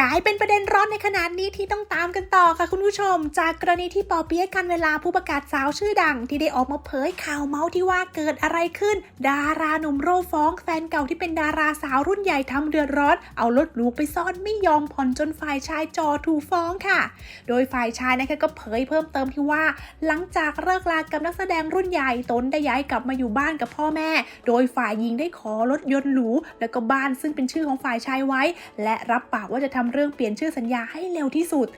กลายเป็นประเด็นร้อนในขนาดนี้ที่ต้องตามกันต่อค่ะคุณผู้ชม จากกรณีที่ปอเปี๊ยะกันเวลาผู้ประกาศสาวชื่อดัง ที่ได้ออกมาเผยข่าวเมาส์ที่ว่าเกิดอะไรขึ้น ดาราหนุ่มโรฟ้อง แฟนเก่าที่เป็นดาราสาวรุ่นใหญ่ทำเดือดร้อน เอารถหรูไปซ่อนไม่ยอมผ่อนจนฝ่ายชายจอถูกฟ้องค่ะ โดยฝ่ายชายนะคะก็เผยเพิ่มเติมที่ว่า หลังจากเลิกลากับนักแสดงรุ่นใหญ่ตนได้ย้ายกลับมาอยู่บ้านกับพ่อแม่ โดยฝ่ายหญิงได้ขอรถยนต์หรูแล้วก็บ้านซึ่งเป็นชื่อของฝ่ายชายไว้ และรับปากว่าจะทำเรื่องเปลี่ยนชื่อสัญญาให้เร็วที่สุด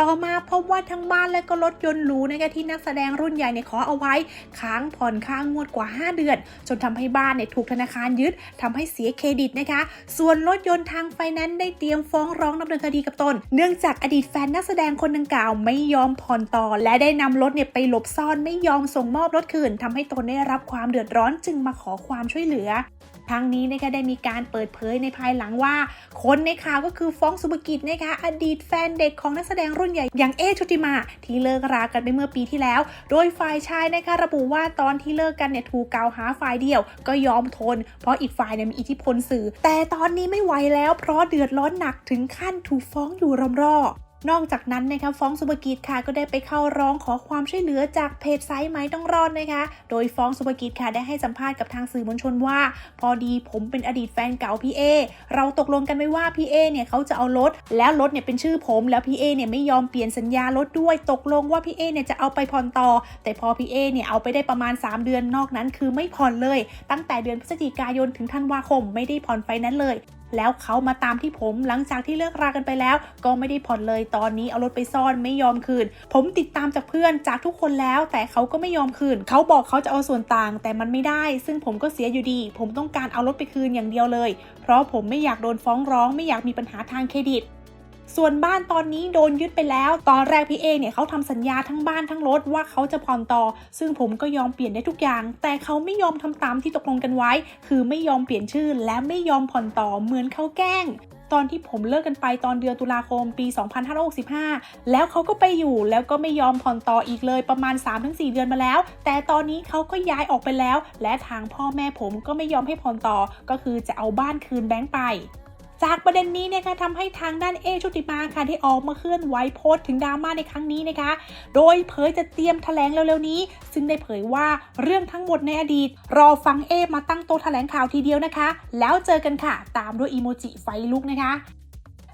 ต่อมาพบว่าทั้งบ้านและก็รถยนต์หรูนะคะที่นักแสดงรุ่นใหญ่เนี่ยขอเอาไว้ ค้างผ่อนค่างวดกว่า 5 เดือน จนทำให้บ้านเนี่ยถูกธนาคารยึดทำให้เสียเครดิตนะคะ ส่วนรถยนต์ทางไฟแนนซ์ได้เตรียมฟ้องร้องดำเนินคดีกับตน เนื่องจากอดีตแฟนนักแสดงคนดังกล่าวไม่ยอมผ่อนต่อ และได้นำรถเนี่ยไปหลบซ่อนไม่ยอมส่งมอบรถคืนทำให้ตนได้รับความเดือดร้อนจึงมาขอความช่วยเหลือ ทั้งนี้นะคะได้มีการเปิดเผยในภายหลังว่า คนในข่าวก็คือฟ้องสุภกิจนะคะอดีตแฟนเด็กของนักแสดงรุ่นใหญ่อย่างเอชุติมา ที่เลิกรากันไปเมื่อปีที่แล้ว โดยฝ่ายชายนะคะระบุว่าตอนที่เลิกกันเนี่ยถูกกล่าวหาฝ่ายเดียว ก็ยอมทน เพราะอีกฝ่ายเนี่ยมีอิทธิพลสื่อ แต่ตอนนี้ไม่ไหวแล้วเพราะเดือดร้อนหนักถึงขั้นถูกฟ้องอยู่รำรอ นอกจากนั้นนะคะฟ้องสุภกิจค่ะก็ได้ไปเข้าร้องขอความช่วยเหลือจากเพจไซต์ไหมต้องรอดนะคะ โดยฟ้องสุภกิจค่ะได้ให้สัมภาษณ์กับทางสื่อมวลชนว่า พอดีผมเป็นอดีตแฟนเก่าพี่เอเราตกลงกันไว้ว่าพี่เอเนี่ยเขาจะเอารถแล้วรถเนี่ยเป็นชื่อผม แล้วพี่เอเนี่ยไม่ยอมเปลี่ยนสัญญารถด้วยตกลงว่าพี่เอเนี่ยจะเอาไปผ่อนต่อ แต่พอพี่เอเนี่ยเอาไปได้ประมาณ 3 เดือนนอกนั้น คือไม่ผ่อนเลย ตั้งแต่เดือนพฤศจิกายนถึงธันวาคมไม่ได้ผ่อนไฟนั้นเลย แล้วเขามาตามที่ผมหลังจากที่เลิกรากันไปแล้ว ก็ไม่ได้ผ่อนเลยตอนนี้เอารถไปซ่อนไม่ยอมคืน ผมติดตามจากเพื่อนจากทุกคนแล้ว แต่เขาก็ไม่ยอมคืน เขาบอกเขาจะเอาส่วนต่าง แต่มันไม่ได้ ซึ่งผมก็เสียอยู่ดี ผมต้องการเอารถไปคืนอย่างเดียวเลย เพราะผมไม่อยากโดนฟ้องร้อง ไม่อยากมีปัญหาทางเครดิต ส่วนบ้านตอนนี้โดนยึดไปแล้ว ตอนแรกพี่เอเนี่ยเขาทำสัญญาทั้งบ้านทั้งรถว่าเขาจะผ่อนต่อ ซึ่งผมก็ยอมเปลี่ยนได้ทุกอย่าง แต่เขาไม่ยอมทำตามที่ตกลงกันไว้ คือไม่ยอมเปลี่ยนชื่อ และไม่ยอมผ่อนต่อเหมือนเขาแกล้งตอนที่ผมเลิกกันไปตอนเดือนตุลาคมปี 2565 แล้วเขาก็ไปอยู่แล้วก็ไม่ยอมผ่อนต่ออีกเลยประมาณ 3-4 เดือนมาแล้ว แต่ตอนนี้เขาก็ย้ายออกไปแล้ว และทางพ่อแม่ผมก็ไม่ยอมให้ผ่อนต่อ ก็คือจะเอาบ้านคืนแบงค์ไป จากประเด็นนี้เนี่ยค่ะทำให้ทางด้านเอชุติมาค่ะที่ออกมาเคลื่อนไหวโพสต์ถึงดราม่าในครั้งนี้นะคะ โดยเผยจะเตรียมแถลงเร็วๆนี้ ซึ่งได้เผยว่าเรื่องทั้งหมดในอดีต รอฟังเอมาตั้งโต๊ะแถลงข่าวทีเดียวนะคะ แล้วเจอกันค่ะ ตามด้วยอีโมจิไฟลุกนะคะ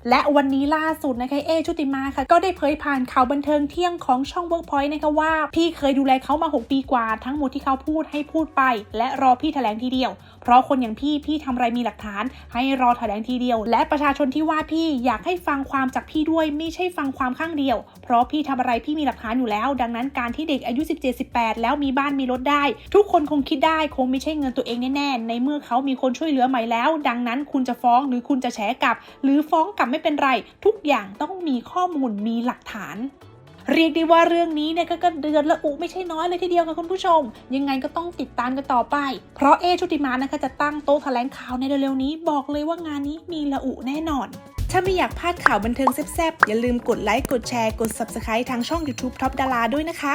และวันนี้ล่าสุดนะคะเอชุติมาค่ะ ก็ได้เผยผ่านข่าวบันเทิงเที่ยงของช่อง Workpoint นะคะว่า พี่เคยดูแลเขามา 6 ปีกว่า ทั้งหมดที่เขาพูดให้พูดไป และรอพี่แถลงทีเดียว เพราะคนอย่างพี่พี่ทำอะไรมีหลักฐาน ให้รอแถลงทีเดียว และประชาชนที่ว่าพี่อยากให้ฟังความจากพี่ด้วยไม่ใช่ฟังความข้างเดียว เพราะพี่ทำอะไรพี่มีหลักฐานอยู่แล้ว ดังนั้นการที่เด็กอายุ 17-18 แล้วมีบ้านมีรถได้ ทุกคนคงคิดได้คงไม่ใช่เงินตัวเองแน่ๆในเมื่อเขามีคนช่วยเหลือใหม่แล้ว ดังนั้นคุณจะฟ้องหรือคุณจะแฉกลับ หรือฟ้องกลับไม่เป็นไร ทุกอย่างต้องมีข้อมูลมีหลักฐานเรียกได้ว่าเรื่องนี้เนี่ยก็กระเดือนละอุไม่ใช่น้อยเลยทีเดียวค่ะคุณผู้ชม ยังไงก็ต้องติดตามกันต่อไป เพราะเอชุติมานะคะจะตั้งโต๊ะแถลงข่าวในเร็วๆนี้ บอกเลยว่างานนี้มีละอุแน่นอน ถ้าไม่อยากพลาดข่าวบันเทิงแซ่บๆ อย่าลืมกดไลค์กดแชร์กด Subscribe ทางช่อง YouTube Top ดาราด้วยนะคะ